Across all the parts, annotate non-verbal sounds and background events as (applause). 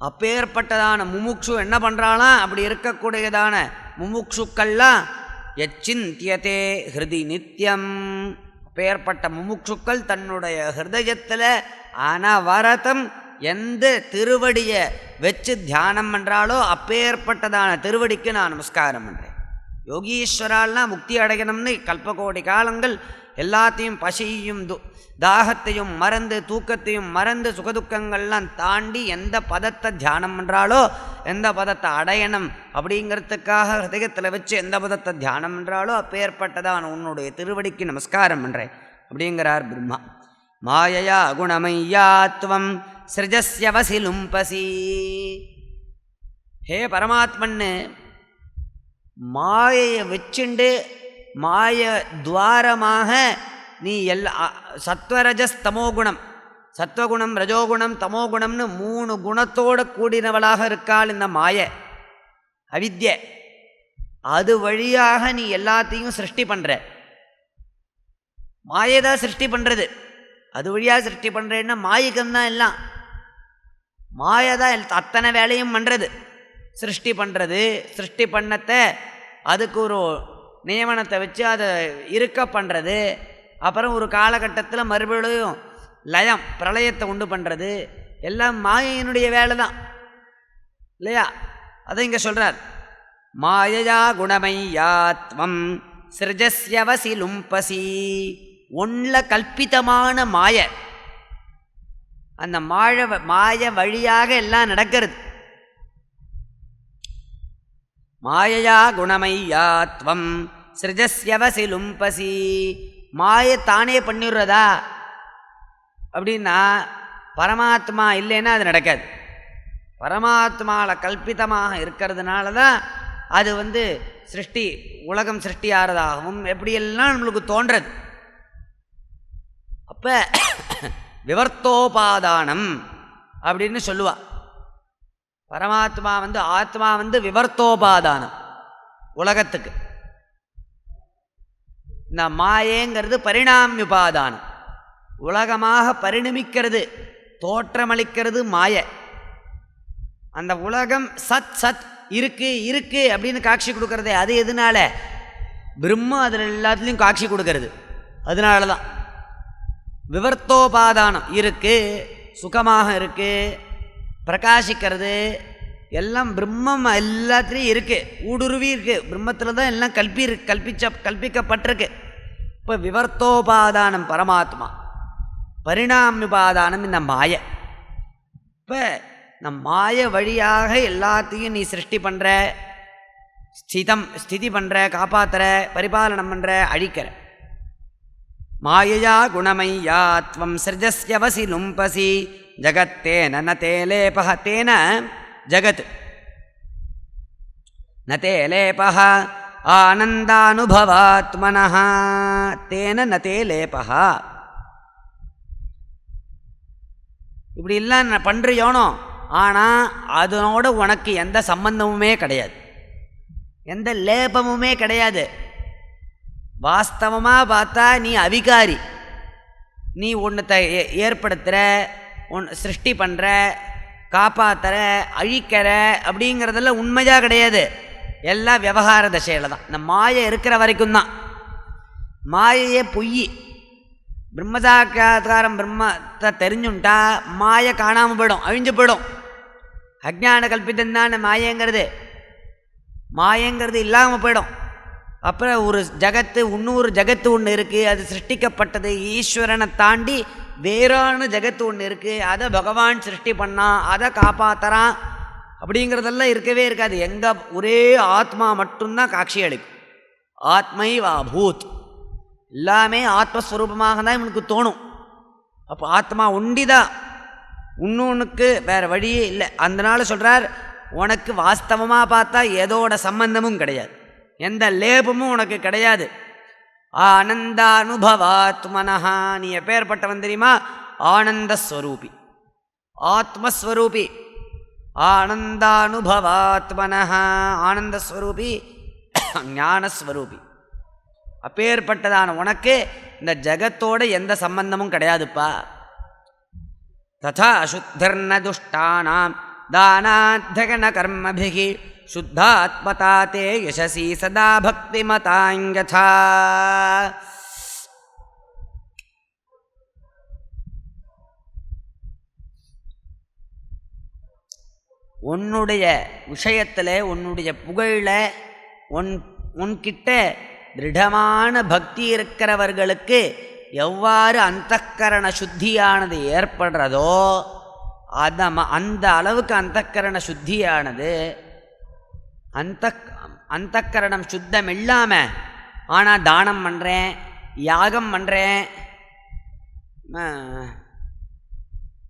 அப்பேற்பட்டதான முமுக்ஷு என்ன பண்ணுறாளாம் அப்படி இருக்கக்கூடியதான முமுக்ஷுக்கள்லாம் எச்சிந்தியதே ஹிருதி நித்தியம் அப்பேற்பட்ட முமுக்ஷுக்கள் தன்னுடைய ஹிருதயத்தில் அனவரதம் எந்த திருவடியை வச்சு தியானம் பண்ணுறாளோ அப்பேற்பட்டதான திருவடிக்கு நான் நமஸ்காரம் பண்ணுறேன் யோகீஸ்வரால்னா முக்தி அடையணும்னு கல்பகோடி காலங்கள் எல்லாத்தையும் பசியையும் து தாகத்தையும் மறந்து தூக்கத்தையும் மறந்து சுகதுக்கங்கள்லாம் தாண்டி எந்த பதத்தை தியானம் பண்ணுறாளோ எந்த பதத்தை அடையணும் அப்படிங்கிறதுக்காக ஹிருதயத்தில் வச்சு எந்த பதத்தை தியானம் பண்ணுறாளோ அப்பேற்பட்டதான் உன்னுடைய திருவடிக்கு நமஸ்காரம் பண்ணுறேன் அப்படிங்கிறார் பிரம்மா. மாயையா குணமையாத்வம் சிருஜஸ்யவசி லும்பசி ஹே பரமாத்மன்னு மாயையை வச்சுண்டு மாய துவாரமாக நீ எல்லா சத்வரஜஸ் தமோகுணம் சத்வகுணம் ரஜோகுணம் தமோகுணம்னு மூணு குணத்தோடு கூடினவளாக இருக்காள் இந்த மாய. அவித்ய அது வழியாக நீ எல்லாத்தையும் சிருஷ்டி பண்ணுற மாயை தான் சிருஷ்டி பண்ணுறது அது வழியாக சிருஷ்டி பண்ணுறேன்னா மாயக்கம்தான் எல்லாம். மாயை தான் எல்- அத்தனை வேலையும் பண்ணுறது சிருஷ்டி பண்ணுறது சிருஷ்டி பண்ணத்தை அதுக்கு ஒரு நியமனத்தை வச்சு அதை இருக்க பண்ணுறது அப்புறம் ஒரு காலகட்டத்தில் மறுபடியும் லயம் பிரளயத்தை உண்டு பண்ணுறது எல்லாம் மாயையினுடைய வேலை தான் இல்லையா? அதை இங்கே சொல்கிறார் மாயையா குணமையாத்வம் சிரஜஸ்யவசிலும் லும்பசி ஒன்றில் கல்பிதமான மாய. அந்த மாழ மாய வழியாக எல்லாம் நடக்கிறது. மாயையா குணமையா துவம். சிருஜஸ்யவசி லும்பசி மாயை தானே பண்ணிடுறதா? அப்படின்னா பரமாத்மா இல்லைன்னா அது நடக்காது. பரமாத்மாவில் கல்பிதமாக இருக்கிறதுனால தான் அது வந்து சிருஷ்டி உலகம் சிருஷ்டியாகிறதாகவும் எப்படியெல்லாம் நம்மளுக்கு தோன்றது. அப்போ விவர்த்தோபாதானம் அப்படின்னு சொல்லுவாள் பரமாத்மா வந்து ஆத்மா வந்து விவர்த்தோபாதானம் உலகத்துக்கு. இந்த மாயேங்கிறது பரிணாமியுபாதானம். உலகமாக பரிணமிக்கிறது தோற்றமளிக்கிறது மாய. அந்த உலகம் சத் சத் இருக்கு இருக்கு அப்படின்னு காட்சி கொடுக்கறதே அது எதனால? பிரம்ம அதில் எல்லாத்துலேயும் காட்சி கொடுக்கறது. அதனால தான் விவர்த்தோபாதானம் இருக்குது சுகமாக இருக்குது பிரகாசிக்கிறது. எல்லாம் பிரம்மம் எல்லாத்துலேயும் இருக்குது ஊடுருவி இருக்குது பிரம்மத்தில் தான் எல்லாம் கல்பி கல்பிச்ச கல்பிக்கப்பட்டிருக்கு. இப்போ விவர்த்தோபாதானம் பரமாத்மா. பரிணாமிபாதானம் இந்த மாய. இப்போ இந்த மாய வழியாக எல்லாத்தையும் நீ சிருஷ்டி பண்ணுற ஸ்திதம் ஸ்திதி பண்ணுற காப்பாற்றுற பரிபாலனம் பண்ணுற அழிக்கிற. மாயையா குணமையா துவம் சிருஜஸ்யவசி லும்பசி. ஜகத்தேன ந தே தேன ஜகத் ந தே லேபः தேன ந தே இப்படி இல்லை நான் பண்ணுறியோனோ ஆனால் அதனோட உனக்கு எந்த சம்பந்தமுமே கிடையாது. எந்த லேபமுமே கிடையாது. வாஸ்தவமாக பார்த்தா நீ அவிகாரி. நீ ஒன்றத்தை ஏற்படுத்துகிற ஒன் சிருஷ்டி பண்ணுற காப்பாத்துற அழிக்கிற அப்படிங்கிறதெல்லாம் உண்மையாக கிடையாது. எல்லாம் விவகார தசையில் தான். இந்த மாயை இருக்கிற வரைக்கும் தான். மாயையே பொய். பிரம்மசாக்காரம் பிரம்மத்தை தெரிஞ்சுட்டா மாயை காணாமல் போயிடும் அழிஞ்சு போயிடும். அஜ்ஞான கல்பிதம் மாயங்கிறது. மாயங்கிறது இல்லாமல் போயிடும். அப்புறம் ஒரு ஜகத்து இன்னொரு ஜகத்து ஒன்று இருக்குது அது சிருஷ்டிக்கப்பட்டது ஈஸ்வரனை தாண்டி வேறான ஜெகத்து ஒன்று இருக்குது அதை பகவான் சிருஷ்டி பண்ணான் அதை காப்பாற்றுறான் அப்படிங்கிறதெல்லாம் இருக்கவே இருக்காது. எங்கே ஒரே ஆத்மா மட்டும்தான் காட்சி அளிக்கும். ஆத்மை வாபூத் எல்லாமே ஆத்மஸ்வரூபமாக தான் இவனுக்கு தோணும். அப்போ ஆத்மா ஒண்டிதான் இன்னொன்றுக்கு வேறு வழியே இல்லை. அதனால சொல்கிறார் உனக்கு வாஸ்தவமாக பார்த்தா எதோட சம்பந்தமும் கிடையாது. எந்த லேபமும் உனக்கு கிடையாது. ஆனந்தானுபவாத்மனஹ நீ எப்பேற்பட்டவன் தெரியுமா? ஆனந்தஸ்வரூபி. ஆத்மஸ்வரூபி. ஆனந்தானுபவாத்மனஹ ஆனந்தஸ்வரூபி ஞானஸ்வரூபி. அப்பேற்பட்டதான உனக்கு இந்த ஜகத்தோட எந்த சம்பந்தமும் கிடையாதுப்பா. ததா அசுத்தர்ன துஷ்டானாம் தானாத்தகன கர்மபிகி. शुद्धात्मता ते यशसि सदा भक्तिमताञ्यथा உன்னுடைய விஷயத்தில் உன்னுடைய புகழில் உன் உன்கிட்ட திருடமான பக்தி இருக்கிறவர்களுக்கு எவ்வாறு அந்தக்கரண சுத்தியானது ஏற்படுறதோ அந்த ம- அந்த அளவுக்கு அந்தக்கரண சுத்தியானது அந்த அந்தக்கரணம் சுத்தம் இல்லாமல் ஆனால் தானம் பண்ணுறேன் யாகம் பண்ணுறேன்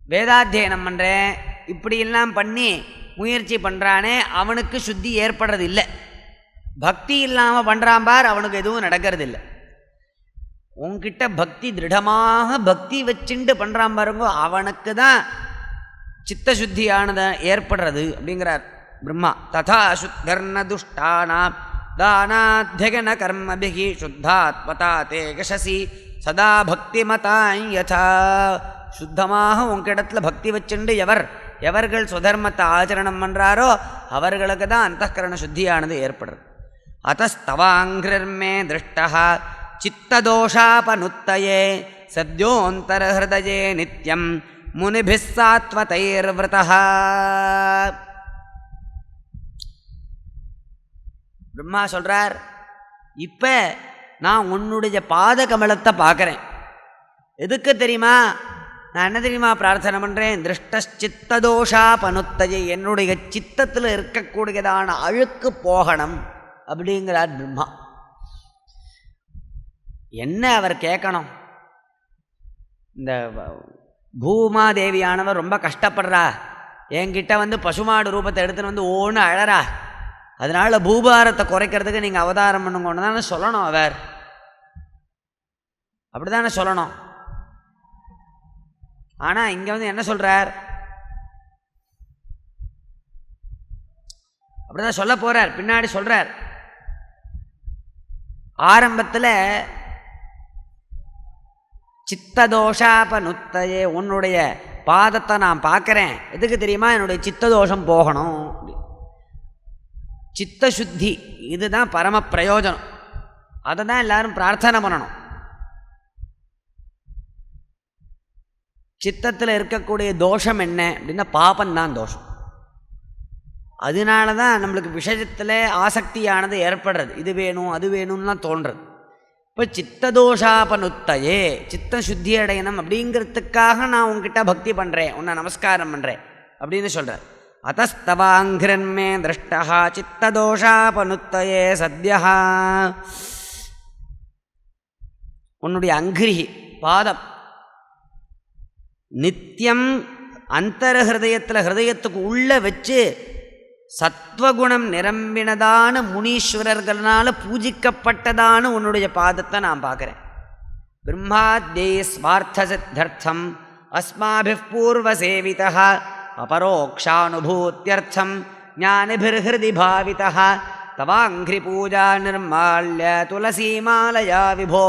வேதாத்தியனம் பண்ணுறேன் இப்படியெல்லாம் பண்ணி முயற்சி பண்ணுறானே அவனுக்கு சுத்தி ஏற்படுறது இல்லை பக்தி இல்லாமல் பண்ணுறான் பார் அவனுக்கு எதுவும் நடக்கிறது இல்லை உங்ககிட்ட பக்தி திருடமாக பக்தி வச்சுண்டு பண்ணுறான் பாருங்க அவனுக்கு தான் சித்தசுத்தியானதை ஏற்படுறது அப்படிங்கிறார். பிரம்மா ததா சுத்தர்ண துஷ்டானாம் தானாத்தியகன கர்மபிகி சுத்தாத்மதா தே கஷசி சதா பக்தி யதா சுத்தமாக உங்கிடத்தில் பக்தி வச்சுண்டு எவர் எவர்கள் சுதர்மத்தை ஆச்சரணம் பண்ணுறாரோ அவர்களுக்கு தான் அந்தகரண சுத்தியானது ஏற்படுறது। அத்தஸ்தவாங்கிரிர்மே திருஷ்டா சித்ததோஷாபனுத்தயே சத்யோந்தரஹதயே நித்யம் முனிபிஸ் பிரம்மா சொல்கிறார் இப்போ நான் உன்னுடைய பாத கமலத்தை பார்க்குறேன். எதுக்கு தெரியுமா? நான் என்ன தெரியுமா பிரார்த்தனை பண்ணுறேன் திருஷ்டச்சித்ததோஷா பனுத்தையை என்னுடைய சித்தத்தில் இருக்கக்கூடியதான அழுக்கு போகணும் அப்படிங்கிறார் பிரம்மா. என்ன அவர் கேட்கணும்? இந்த வ- பூமாதேவியானவர் ரொம்ப கஷ்டப்படுறா. என்கிட்ட வந்து பசுமாடு ரூபத்தை எடுத்துன்னு வந்து ஓன்னு அழறா. அதனால் பூபாரத்தை குறைக்கிறதுக்கு நீங்கள் அவதாரம் பண்ணுங்கன்னு தானே சொல்லணும் அவர். அப்படி தானே சொல்லணும். ஆனால் இங்கே வந்து என்ன சொல்கிறார் அப்படிதான் சொல்ல போகிறார் பின்னாடி சொல்கிறார் ஆரம்பத்தில் சித்ததோஷாபனுத்தையே உன்னுடைய பாதத்தை நான் பார்க்குறேன். எதுக்கு தெரியுமா? என்னுடைய சித்ததோஷம் போகணும். அப்படி. சித்த சுத்தி இதுதான் பரம பிரயோஜனம் அதை தான் எல்லாரும் பிரார்த்தனை பண்ணணும். சித்தத்தில் இருக்கக்கூடிய தோஷம் என்ன அப்படின்னா பாபந்தான் தோஷம். அதனால தான் நம்மளுக்கு விஷயத்தில் ஆசக்தியானது ஏற்படுறது. இது வேணும் அது வேணும்லாம் தோன்றது. இப்போ சித்ததோஷாபனுத்தையே சித்த சுத்தி அடையணும் அப்படிங்கிறதுக்காக நான் உங்ககிட்ட பக்தி பண்ணுறேன் உன்னை நமஸ்காரம் பண்ணுறேன் அப்படின்னு சொல்கிறார் அத்தஸ்தவாங்கிரன்மே திருஷ்டா சித்ததோஷாபனுத்தையே சத்யா உன்னுடைய அங்கிரிகி பாதம் நித்தியம் அந்தர ஹிருதயத்தில் ஹிருதயத்துக்கு உள்ளே வச்சு சத்வகுணம் நிரம்பினதான முனீஸ்வரர்களால் பூஜிக்கப்பட்டதான உன்னுடைய பாதத்தை நான் பார்க்குறேன். பிரம்மாத்யே ஸ்வார்த்த சித்தர்த்தம் அஸ்மாபி பூர்வசேவிதா अपरोक्षानुभूत्यर्थं ज्ञानिभिर्हृदि भावितः तवाङ्घ्रिपूजा निर्माल्य तुलसीमालया विभो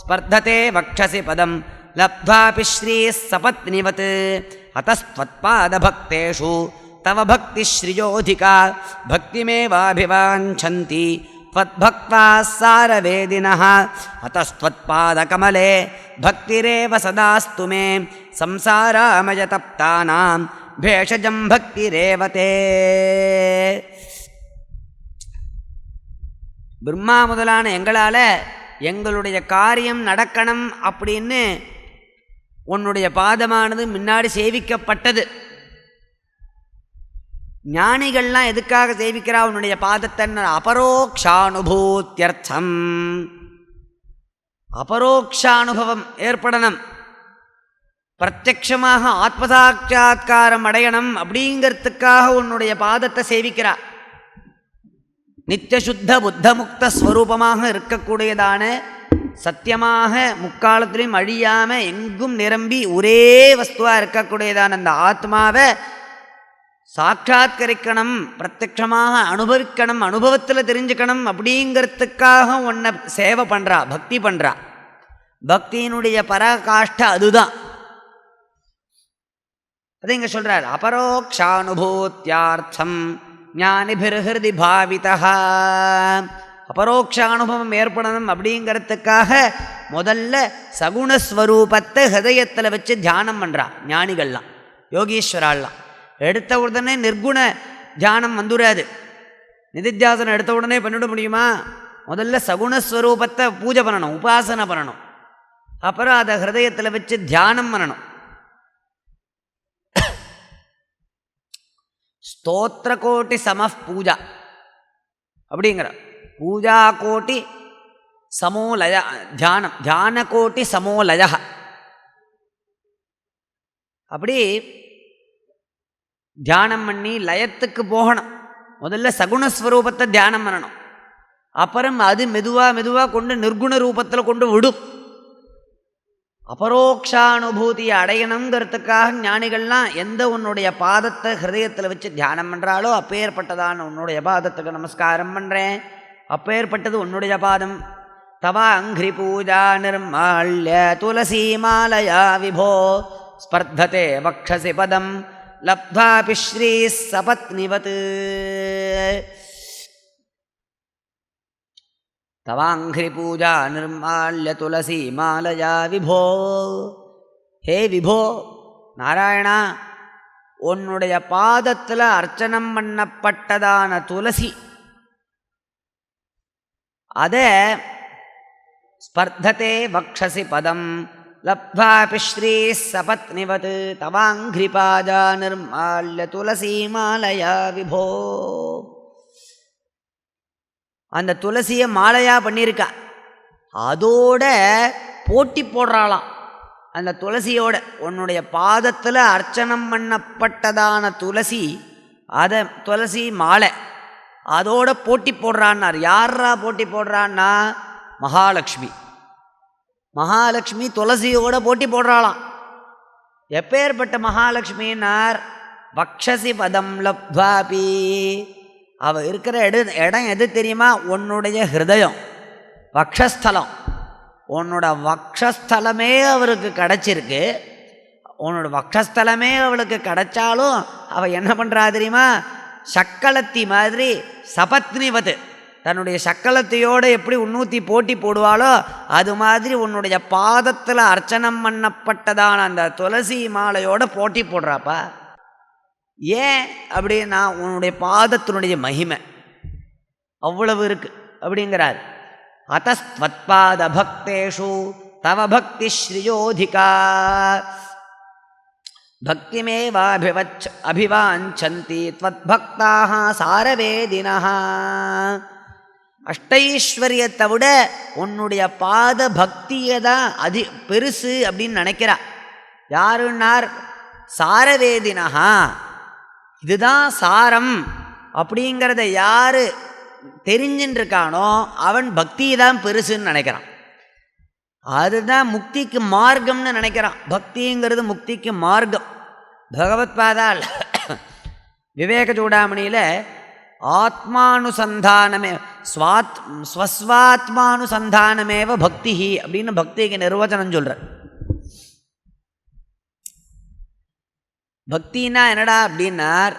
स्पर्धते वक्षसि पदं लब्ध्वापि श्रीः सपत्निवत्। अतस्त्वत्पादभक्तेषु तव भक्तिश्रियोऽधिका भक्तिमेवाभिवाञ्छन्ति। त्वद्भक्ताः सारवेदिनः। अतस्त्वत्पादकमले भक्तिरेव सदास्तु मे। संसारामयतप्तानां भेषजं भक्तिरेव ते பிரம்மா முதலான எங்களால் எங்களுடைய காரியம் நடக்கணும் அப்படின்னு உன்னுடைய பாதமானது முன்னாடி சேவிக்கப்பட்டது ஞானிகள்லாம் எதுக்காக சேவிக்கிறா உன்னுடைய பாதத்தன் அபரோக்ஷானுபூத்தியர்த்தம் அபரோக்ஷானுபவம் ஏற்படணும் பிரத்யக்ஷமாக ஆத்மசாட்சா்காரம் அடையணும் அப்படிங்கிறதுக்காக உன்னுடைய பாதத்தை சேவிக்கிறா. நித்தியசுத்த புத்தமுக்த ஸ்வரூபமாக இருக்கக்கூடியதான சத்தியமாக முக்காலத்திலையும் அழியாமல் எங்கும் நிரம்பி ஒரே வஸ்துவாக இருக்கக்கூடியதான அந்த ஆத்மாவை சாட்சாத்கரிக்கணும் பிரத்யமாக அனுபவிக்கணும் அனுபவத்தில் தெரிஞ்சுக்கணும் அப்படிங்கிறதுக்காக உன்னை சேவை பண்ணுறா பக்தி பண்ணுறா பக்தியினுடைய பரகாஷ்ட அதுதான். அது இங்கே சொல்கிறார் அபரோக்ஷானுபூத்தியார்த்தம் ஞானிபிருஹிருதி பாவிதா அபரோக்ஷ அனுபவம் ஏற்படணும் அப்படிங்கிறதுக்காக முதல்ல சகுணஸ்வரூபத்தை ஹிருதயத்தில் வச்சு தியானம் பண்ணுறான் ஞானிகள்லாம் யோகீஸ்வராலாம் எடுத்த உடனே நிர்குண தியானம் வந்துடாது நிதித்தியாசனம் எடுத்த உடனே பண்ணிவிட முடியுமா? முதல்ல சகுணஸ்வரூபத்தை பூஜை பண்ணணும் உபாசனை பண்ணணும். அப்புறம் அதை ஹிருதயத்தில் வச்சு தியானம் பண்ணணும். ஸ்தோத்திர கோட்டி சம பூஜா அப்படிங்கிற. பூஜா கோட்டி சமோலய தியானம் தியான கோட்டி சமோலய. அப்படி தியானம் பண்ணி லயத்துக்கு போகணும். முதல்ல சகுணஸ்வரூபத்தை தியானம் பண்ணணும். அப்புறம் அது மெதுவாக மெதுவாக கொண்டு நிர்குண ரூபத்தில் கொண்டு விடும். அபரோக்ஷானுபூதியை அடையணுங்கிறதுக்காக ஞானிகள்லாம் எந்த உன்னுடைய பாதத்தை ஹிரதயத்தில் வச்சு தியானம் பண்ணுறாலோ அப்பேற்பட்டதான உன்னுடைய பாதத்துக்கு நமஸ்காரம் பண்ணுறேன் அப்பேற்பட்டது உன்னுடைய பாதம். தவ அங்கிரி பூஜா நிர்மால்ய துளசி மாலயா விபோ. ஸ்பர்தே வக்ஷசி பதம் லப்தாபி ஸ்ரீ சபத்னிவத் தவாங்கிரி பூஜா நிர்மால்ய துளசி மாலயா விபோ. ஹே விபோ நாராயணா உன்னுடைய பாதத்தில் அர்ச்சனம் பண்ணப்பட்டதான துளசி. அதை ஸ்பர்தத்தே வக்ஷசி பதம் லப்தாபி ஸ்ரீ சபத்னிவத் தவாங்கிரிபாஜா நிர்மால்ய துளசி மாலயா விபோ. அந்த துளசியை மாலையாக பண்ணியிருக்கா. அதோட போட்டி போடுறாளாம். அந்த துளசியோட உன்னுடைய பாதத்தில் அர்ச்சனம் பண்ணப்பட்டதான துளசி அதை துளசி மாலை அதோட போட்டி போடுறான்னார். யாரா போட்டி போடுறான்னா? மகாலட்சுமி. மகாலட்சுமி துளசியோட போட்டி போடுறாளாம். எப்பேற்பட்ட மகாலட்சுமின்னார்? வக்ஷசி பதம் லப்வாபி. அவள் இருக்கிற எடு இடம் எது தெரியுமா? உன்னுடைய ஹிருதயம் வக்ஷஸ்தலம். உன்னோட வக்ஷஸ்தலமே அவருக்கு கிடச்சிருக்கு. உன்னோட வக்ஷஸ்தலமே அவளுக்கு கிடைச்சாலும் அவள் என்ன பண்ணுறா தெரியுமா? சக்களத்தி மாதிரி சபத்னிவது தன்னுடைய சக்களத்தையோடு எப்படி உன்னூத்தி போட்டி போடுவாளோ அது மாதிரி உன்னுடைய பாதத்தில் அர்ச்சனம் பண்ணப்பட்டதான அந்த துளசி மாலையோட போட்டி போடுறாப்பா. ஏன் அப்படின்னா உன்னுடைய பாதத்தினுடைய மகிமை. அவ்வளவு இருக்கு அப்படிங்கிறார். அத்தஸ்வத்பாத பக்தேஷு தவ பக்தி ஸ்ரீயோதிகா. பக்திமேவாபிவச் அபிவாஞ்சந்தி பக்தாக சாரவேதினா அஷ்டைஸ்வரியத்தை விட உன்னுடைய பாத பக்தியை தான் அதி பெருசு அப்படின்னு நினைக்கிறா. யாருன்னார்? சாரவேதினஹா இதுதான் சாரம் அப்படிங்கிறத யார் தெரிஞ்சுன்னு இருக்கானோ அவன் பக்தி தான் பெருசுன்னு நினைக்கிறான். அதுதான் முக்திக்கு மார்க்கம்னு நினைக்கிறான். பக்திங்கிறது முக்திக்கு மார்க்கம். பகவத் பாதால் விவேக சூடாமணியில் ஆத்மானுசந்தானமே ஸ்வாத் ஸ்வஸ்வாத்மானுசந்தானமேவ பக்தி அப்படின்னு பக்திக்கு நிர்வச்சனம் சொல்கிறார் பக்தின்னா என்னடா அப்படின்னார்.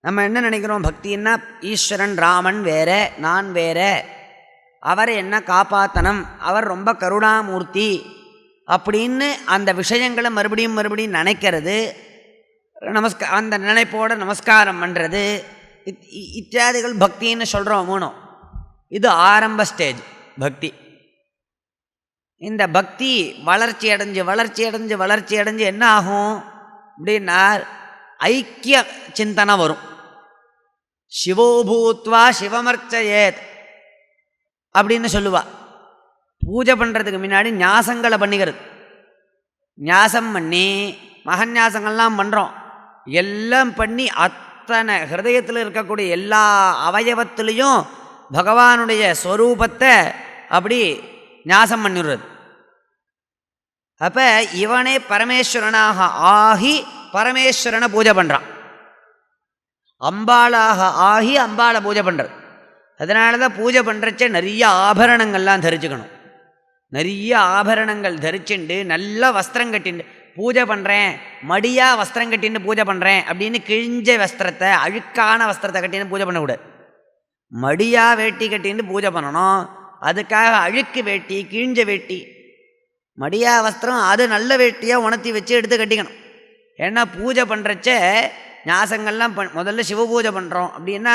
நம்ம என்ன நினைக்கிறோம்? பக்தின்னா ஈஸ்வரன் ராமன் வேற நான் வேற. அவரை என்ன காப்பாத்தனம் அவர் ரொம்ப கருணாமூர்த்தி. அப்படின்னு அந்த விஷயங்களை மறுபடியும் மறுபடியும் நினைக்கிறது. நமஸ்கா அந்த நினைப்போட நமஸ்காரம் பண்ணுறது இத் இத்தியாதிகள் பக்தின்னு சொல்கிறோம் மூணும். இது ஆரம்ப ஸ்டேஜ் பக்தி. இந்த பக்தி வளர்ச்சி அடைஞ்சு வளர்ச்சி அடைஞ்சு வளர்ச்சி அடைஞ்சு என்ன ஆகும்? அப்படின்னா ஐக்கிய சிந்தனை வரும். சிவோபூத்வா சிவமர்ச்சயேத் அப்படின்னு சொல்லுவா. பூஜை பண்ணுறதுக்கு முன்னாடி ஞாசங்களை பண்ணிக்கிறது. ஞாசம் பண்ணி மகன்யாசங்கள்லாம் பண்ணுறோம் எல்லாம் பண்ணி அத்தனை ஹிருதயத்தில் இருக்கக்கூடிய எல்லா அவயவத்திலையும் பகவானுடைய ஸ்வரூபத்தை அப்படி ஞாசம் பண்ணிடுறது. அப்போ இவனே பரமேஸ்வரனாக ஆகி பரமேஸ்வரனை பூஜை பண்ணுறான் அம்பாளாக ஆகி அம்பாளை பூஜை பண்ணுறது அதனால தான் பூஜை பண்ணுறச்ச நிறைய ஆபரணங்கள்லாம் தரிச்சுக்கணும். நிறைய ஆபரணங்கள் தரிச்சுண்டு நல்ல வஸ்திரம் கட்டிண்டு பூஜை பண்ணுறேன் மடியாக வஸ்திரம் கட்டின்னு பூஜை பண்ணுறேன் அப்படின்னு கிழிஞ்ச வஸ்திரத்தை அழுக்கான வஸ்திரத்தை கட்டின்னு பூஜை பண்ணக்கூடாது. மடியாக வேட்டி கட்டின்னு பூஜை பண்ணணும். அதுக்காக அழுக்கு வேட்டி கிழிஞ்ச வேட்டி மடியா வஸ்திரம் அது நல்ல வேட்டியாக உணர்த்தி வச்சு எடுத்து கட்டிக்கணும். ஏன்னா பூஜை பண்ணுறச்ச ஞாசங்கள்லாம் பண் முதல்ல சிவ பூஜை பண்ணுறோம் அப்படின்னா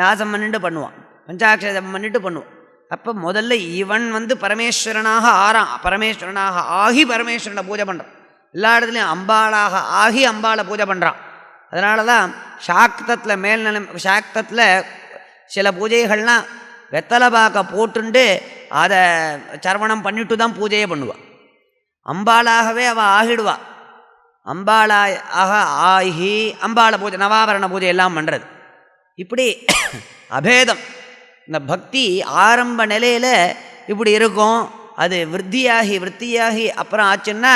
ஞாசம் பண்ணிட்டு பண்ணுவான் பஞ்சாட்சரம் பண்ணிட்டு பண்ணுவோம். அப்போ முதல்ல இவன் வந்து பரமேஸ்வரனாக ஆறான் பரமேஸ்வரனாக ஆகி பரமேஸ்வரனை பூஜை பண்ணுறான் எல்லா இடத்துலையும் அம்பாளாக ஆகி அம்பாளை பூஜை பண்ணுறான் அதனால தான் சாக்தத்தில் மேல்நிலை சாக்தத்தில் சில பூஜைகள்லாம் வெத்தலை பாக்க போட்டுண்டு அதை சரவணம் பண்ணிட்டு தான் பூஜையே பண்ணுவாள் அம்பாளாகவே அவள் ஆகிடுவா. அம்பாளா ஆக ஆகி அம்பாள பூஜை நவாபரண பூஜை எல்லாம் பண்ணுறது இப்படி அபேதம். இந்த பக்தி ஆரம்ப நிலையில் இப்படி இருக்கும். அது விருத்தியாகி விருத்தியாகி அப்புறம் ஆச்சுன்னா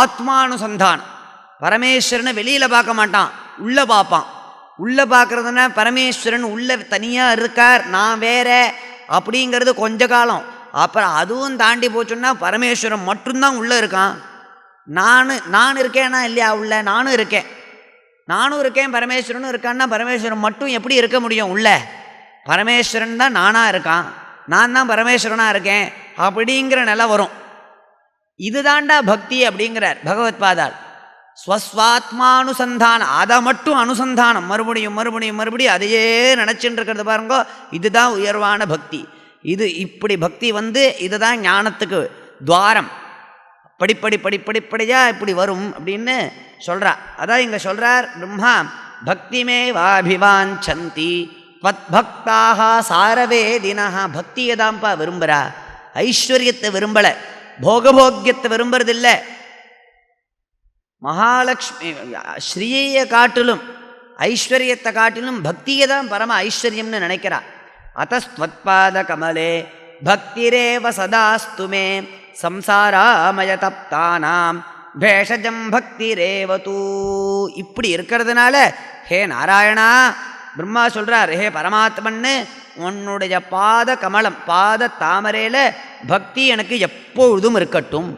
ஆத்மானுசந்தானம். பரமேஸ்வரனை வெளியில் பார்க்க மாட்டான் உள்ளே பார்ப்பான். உள்ளே பார்க்குறதுனா பரமேஸ்வரன் உள்ளே தனியாக இருக்கார் நான் வேற அப்படிங்கிறது கொஞ்ச காலம். அப்புறம் அதுவும் தாண்டி போச்சுன்னா பரமேஸ்வரன் மட்டும்தான் உள்ளே இருக்கான். நான் நான் இருக்கேனா இல்லையா உள்ள? நானும் இருக்கேன். நானும் இருக்கேன் பரமேஸ்வரனும் இருக்கான்னா பரமேஸ்வரன் மட்டும் எப்படி இருக்க முடியும் உள்ள? பரமேஸ்வரன் தான் நானாக இருக்கான். நான் தான் பரமேஸ்வரனாக இருக்கேன். அப்படிங்கிற நிலை வரும். இதுதாண்டா பக்தி அப்படிங்கிறார் பகவத் ஸ்வஸ்வாத்மா ஸ்வஸ்வாத்மானுசந்தானம். அதை மட்டும் அனுசந்தானம். மறுபடியும் மறுபடியும் மறுபடியும் அதையே நினச்சின்னு இருக்கிறது பாருங்கோ இதுதான் உயர்வான பக்தி. இது இப்படி பக்தி வந்து இதுதான் ஞானத்துக்கு துவாரம். படிப்படி படிப்படிப்படியாக இப்படி வரும் அப்படின்னு சொல்கிறா அதான் இங்கே சொல்கிறார் பிரம்மா பக்திமே வாபிவாஞ்சந்தி பத் பக்தாக சாரவேதினா பக்தியை தான்ப்பா விரும்புகிறா ஐஸ்வர்யத்தை விரும்பலை. போகபோக்கியத்தை விரும்புறதில்லை. மகாலட்சுமி ஸ்ரீயை காட்டிலும் ஐஸ்வர்யத்தை காட்டிலும் பக்தியை தான் பரம ஐஸ்வர்யம்னு நினைக்கிறா. அத்தஸ்வத்பாத பக்திரேவ சதாஸ்து மே சம்சாராமய தப்தானாம் பேஷஜம் பக்திரேவ தூ இப்படி இருக்கிறதுனால ஹே நாராயணா பிரம்மா சொல்கிறார் ஹே பரமாத்மன்னு உன்னுடைய பாத கமலம் பாத தாமரையில் பக்தி எனக்கு எப்பொழுதும் இருக்கட்டும்.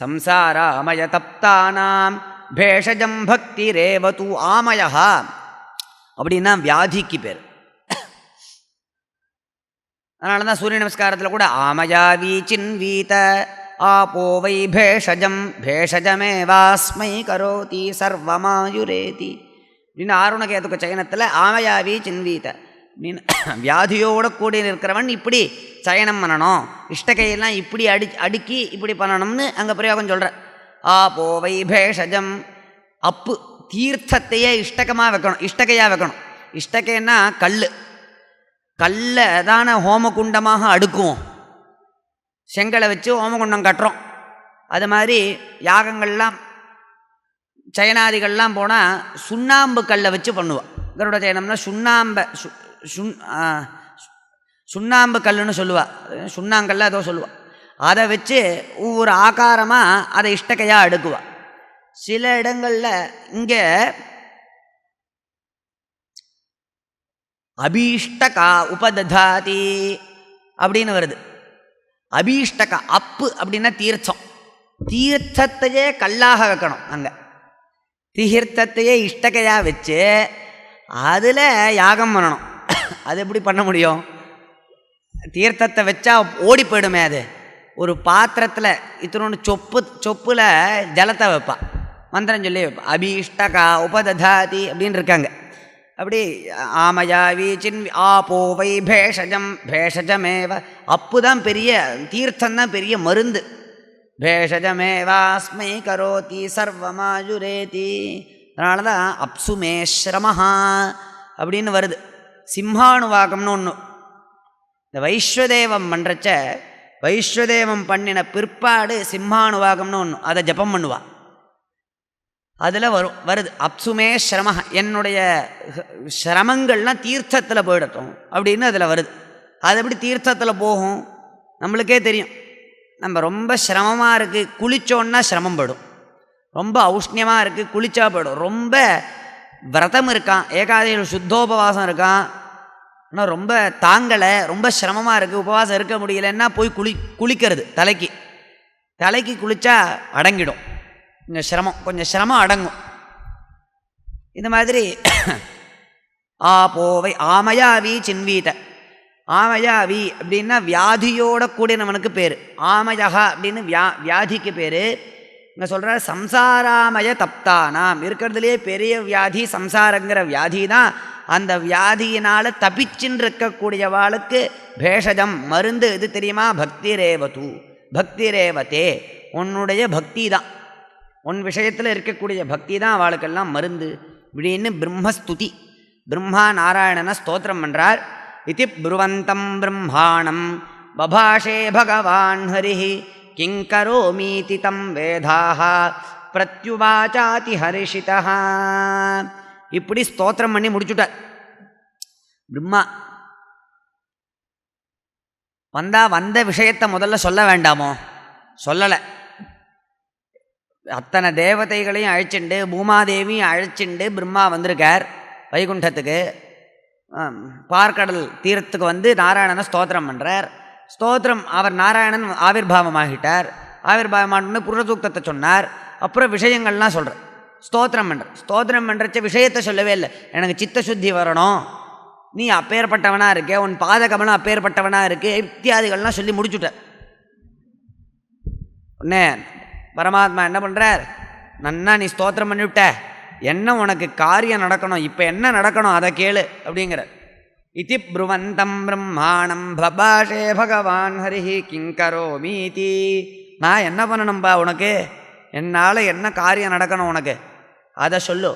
சம்சாராமய தப்தானாம் பேஷஜம் பக்தி ரேவதூ ஆமயா அப்படின்னா வியாதிக்கு பேர். அதனால தான் சூரிய நமஸ்காரத்தில் கூட ஆமயாவி வீச்சின் வீத ஆபோவை பேஷஜம் பேஷஜமே வாஸ்மை கரோதி சர்வமாயுரேதி. அப்படின்னு ஆருணகேதுக்கு சயனத்தில் ஆமயாவி சின்வீத அப்படின்னு (coughs) வியாதியோட கூடி இருக்கிறவன் இப்படி சயனம் பண்ணணும். இஷ்டகையெல்லாம் இப்படி அடி அடுக்கி இப்படி பண்ணணும்னு அங்கே பிரயோகம் சொல்கிற ஆ போவை பேஷஜம் அப்பு தீர்த்தத்தையே இஷ்டகமாக வைக்கணும் இஷ்டகையாக வைக்கணும். இஷ்டகைன்னா கல் கல்லை தானே ஹோமகுண்டமாக அடுக்குவோம். செங்கலை வச்சு ஹோமகுண்டம் கட்டுறோம். அது மாதிரி யாகங்கள்லாம் சயனாதிகள்லாம் போனால் சுண்ணாம்பு கல்லை வச்சு பண்ணுவோம் கருட சயனம்னா சுண்ணாம்பை சு சுண் சுண்ணாம்பு கல்லுன்னு சொல்லுவாள் சுண்ணாங்கல்ல ஏதோ சொல்லுவாள் அதை வச்சு ஒவ்வொரு ஆகாரமாக அதை இஷ்டக்கையாக அடுக்குவாள் சில இடங்களில் இங்கே அபீஷ்டகா உபததாதி அப்படின்னு வருது. அபீஷ்டகா அப்பு அப்படின்னா தீர்த்தம். தீர்த்தத்தையே கல்லாக வைக்கணும் அங்கே. தீர்த்தத்தையே இஷ்டகையாக வச்சு அதில் யாகம் பண்ணணும். அது எப்படி பண்ண முடியும்? தீர்த்தத்தை வச்சா ஓடி போயிடுமே அது. ஒரு பாத்திரத்தில் இத்தனோண்டு சொப்பு சொப்பில் ஜலத்தை வைப்பா. மந்திரம் சொல்லி வைப்பா. அபீஷ்டகா உபததாதி அப்படின்னு இருக்காங்க. அப்படி ஆமையா வீச்சின் ஆபோ பேஷஜம் பேஷஜமேவ. அப்பு தான் பெரிய தீர்த்தம் தான் பெரிய மருந்து. பேஷஜமேவாஸ்மை கரோதி சர்வமாயுரேதி. அதனால தான் அப்சுமே ஸ்ரமஹா அப்படின்னு வருது. சிம்ஹானுவாகம்னு ஒன்று இந்த வைஸ்வதேவம் பண்ணுறச்ச வைஸ்வதேவம் பண்ணின பிற்பாடு சிம்ஹானுவாகம்னு ஒன்று அதை ஜபம் பண்ணுவா. அதில் வரும் வருது. அப்சுமே சிரம என்னுடைய சிரமங்கள்லாம் தீர்த்தத்தில் போயிடட்டும் அப்படின்னு அதில் வருது. அது எப்படி தீர்த்தத்தில் போகும்? நம்மளுக்கே தெரியும். நம்ம ரொம்ப சிரமமாக இருக்குது குளித்தோன்னா சிரமம் படும் ரொம்ப ஔஷ்ணியமாக இருக்குது குளிச்சா போயிடும். ரொம்ப விரதம் இருக்கான் ஏகாதசி சுத்தோபவாசம் இருக்கான். ஆனால் ரொம்ப தாங்கலை ரொம்ப சிரமமாக இருக்குது உபவாசம் இருக்க முடியலன்னா போய் குளி குளிக்கிறது தலைக்கு. தலைக்கு குளித்தா அடங்கிடும். கொஞ்சம் சிரமம் கொஞ்சம் சிரமம் அடங்கும். இந்த மாதிரி (coughs) ஆ போவை ஆமயாவி சின்வீத. ஆமயாவி அப்படின்னா வியாதியோட கூடினவனுக்கு பேர். ஆமயகா அப்படின்னு வியா வியாதிக்கு பேர். இங்கே சொல்கிற சம்சாராமய தப்தானாம். இருக்கிறதுலே பெரிய வியாதி சம்சாரங்கிற வியாதி தான். அந்த வியாதியினால் தப்பிச்சின்னு இருக்கக்கூடியவாளுக்கு பேஷஜம் மருந்து இது தெரியுமா? பக்தி ரேவது பக்தி ரேவதே உன்னுடைய பக்தி தான். உன் விஷயத்தில் இருக்கக்கூடிய பக்தி தான் அவளுக்கெல்லாம் மருந்து. இப்படின்னு பிரம்மஸ்துதி. பிரம்மா நாராயணனை ஸ்தோத்திரம் பண்ணுறார் இது ப்ருவந்தம் பிரம்மாணம். பபாஷே பகவான் ஹரி கிங்கரோமீதி தம் வேதாக பிரத்யுவாச்சாதி ஹரிஷிதா இப்படி ஸ்தோத்திரம் பண்ணி முடிச்சுட்டார் பிரம்மா வந்தா வந்த விஷயத்தை முதல்ல சொல்ல வேண்டாமோ? சொல்லலை. அத்தனை தேவதைகளையும் அழைச்சிண்டு பூமாதேவியும் அழைச்சிண்டு பிரம்மா வந்திருக்கார் வைகுண்டத்துக்கு. பார்க்கடல் தீரத்துக்கு வந்து நாராயணனை ஸ்தோத்திரம் பண்ணுறார் ஸ்தோத்திரம் அவர் நாராயணன் ஆவிர்வாவமாகிட்டார் ஆவிர்வாவமானு புருஷசூக்தத்தை சொன்னார். அப்புறம் விஷயங்கள்லாம் சொல்கிறார் ஸ்தோத்திரம் பண்ணுற ஸ்தோத்திரம் பண்ணுறச்ச விஷயத்தை சொல்லவே இல்லை. எனக்கு சித்த சுத்தி வரணும். நீ அப்பேற்பட்டவனாக இருக்கே உன் பாதகமனம் அப்பேற்பட்டவனாக இருக்கு இத்தியாதிகள்லாம் சொல்லி முடிச்சுட்ட. உடனே பரமாத்மா என்ன பண்ணுறார் நன்னா நீ ஸ்தோத்திரம் பண்ணிவிட்ட. என்ன உனக்கு காரியம் நடக்கணும்? இப்போ என்ன நடக்கணும்? அதை கேளு அப்படிங்கிற இத்தி ப்ருவந்தம் பிரம்மாணம் பபாஷே பகவான் ஹரிஹி கிங்கரோமீதி நான் என்ன பண்ணணும்பா உனக்கு? என்னால் என்ன காரியம் நடக்கணும் உனக்கு? அதை சொல்லு.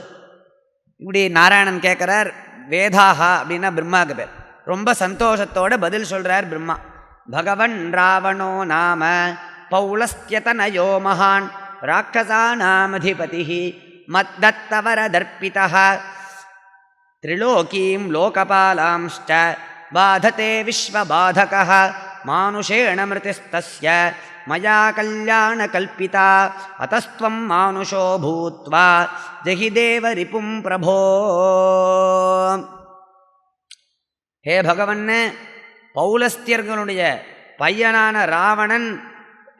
இப்படி நாராயணன் கேட்குறார் வேதாகா அப்படின்னா பிரம்மாவுக்கு பேர். ரொம்ப சந்தோஷத்தோடு பதில் சொல்கிறார் பிரம்மா. பகவன் ராவணோ நாம பௌலஸ்தியதனயோ மகான் ராட்சசானாமதிபதி மத்தவரதர்ப்பிதா त्रिलोकीं लोकपालांश्च बाधते विश्वबाधकः मानुषेण मृतिस्तस्य मया कल्याणकल्पिता अतस्त्वं मानुषो भूत्वा जहि देवरिपुं प्रभो ஹே பகவன்னு பௌலஸ்தியர்களுடைய பையனான ராவணன்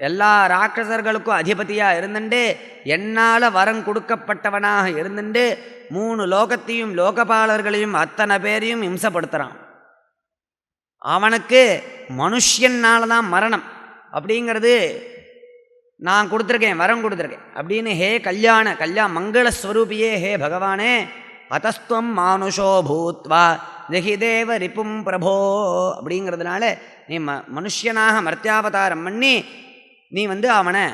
எல்லா ராட்சசர்களுக்கும் அதிபதியாக இருந்துண்டு என்னால் வரம் கொடுக்கப்பட்டவனாக இருந்துண்டு மூணு லோகத்தையும் லோகபாலர்களையும் அத்தனை பேரையும் இம்சப்படுத்துகிறான் அவனுக்கு மனுஷன்னால தான் மரணம். அப்படிங்கிறது நான் கொடுத்துருக்கேன் வரம் கொடுத்துருக்கேன். அப்படின்னு ஹே கல்யாண கல்யாண மங்களஸ்வரூபியே ஹே பகவானே அத்தஸ்துவம் மானுஷோ பூத்வா ஜெகிதேவ ரிப்பும் பிரபோ அப்படிங்கிறதுனால நீ ம மனுஷியனாக மர்த்தியாவதாரம் பண்ணி நீ வந்து அவனை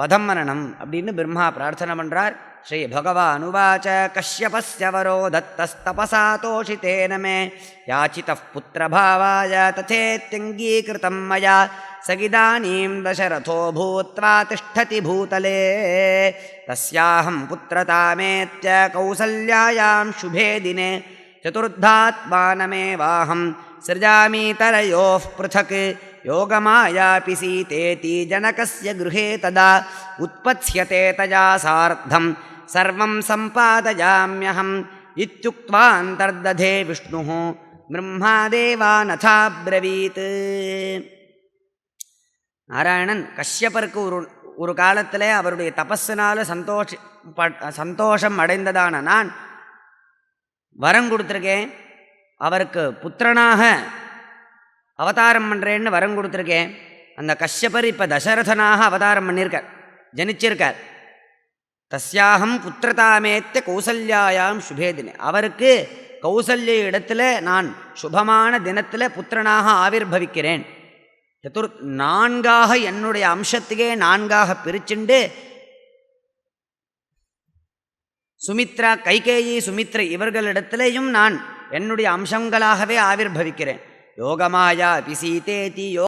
வதம் பண்ணணும் அப்படின்னு பிரம்மா பிரார்த்தனை பண்ணுறார் ஸ்ரீ பகவானுவாச்ச கஷ்யபஸ்ய வரோ தத்தஸ்தபசா தோஷிதேன மே யாச்சித புத்திரபாவாய ததேத்யங்கீகிருதம் மயா சகிதானீம் தசரதோ பூத்வா திஷ்டதி பூதலே தஸ்யாஹம் புத்திரதாமேத்ய கௌசல்யாயாம் சுபே தினே चतुर्धात्मानमेवाहं सृजामीतरयोः पृथक् योगमायापि सीतेति जनकस्य गृहे तदा उत्पत्स्यते तया सार्धं सर्वं सम्पादयाम्यहम् इत्युक्त्वान्तर्दधे विष्णुः பிரம்மாதேவானதாப்ரவீத் நாராயணன் கஷ்யப்பருக்கு ஒரு ஒரு காலத்தில் அவருடைய தபஸினால் சந்தோஷ ப- சந்தோஷம் அடைந்ததான நான் வரம் கொடுத்துருக்கேன் அவருக்கு புத்திரனாக அவதாரம் பண்ணுறேன்னு வரம் கொடுத்துருக்கேன். அந்த கஷ்யபர் இப்போ தசரதனாக அவதாரம் பண்ணியிருக்கார் ஜனிச்சிருக்கார். தஸ்யாகம் புத்திரதாமேத்த கௌசல்யாயாம் சுபேதினே. அவருக்கு கௌசல்ய இடத்துல நான் சுபமான தினத்தில் புத்திரனாக ஆவிர்பவிக்கிறேன். சதுர் நான்காக என்னுடைய அம்சத்துக்கே நான்காக பிரிச்சுண்டு சுமித்ரா கைகேயி சுமித்ரை இவர்களிடத்திலேயும் நான் என்னுடைய அம்சங்களாகவே ஆவிர்பவிக்கிறேன். யோகமாயா பிசீதேதி யோ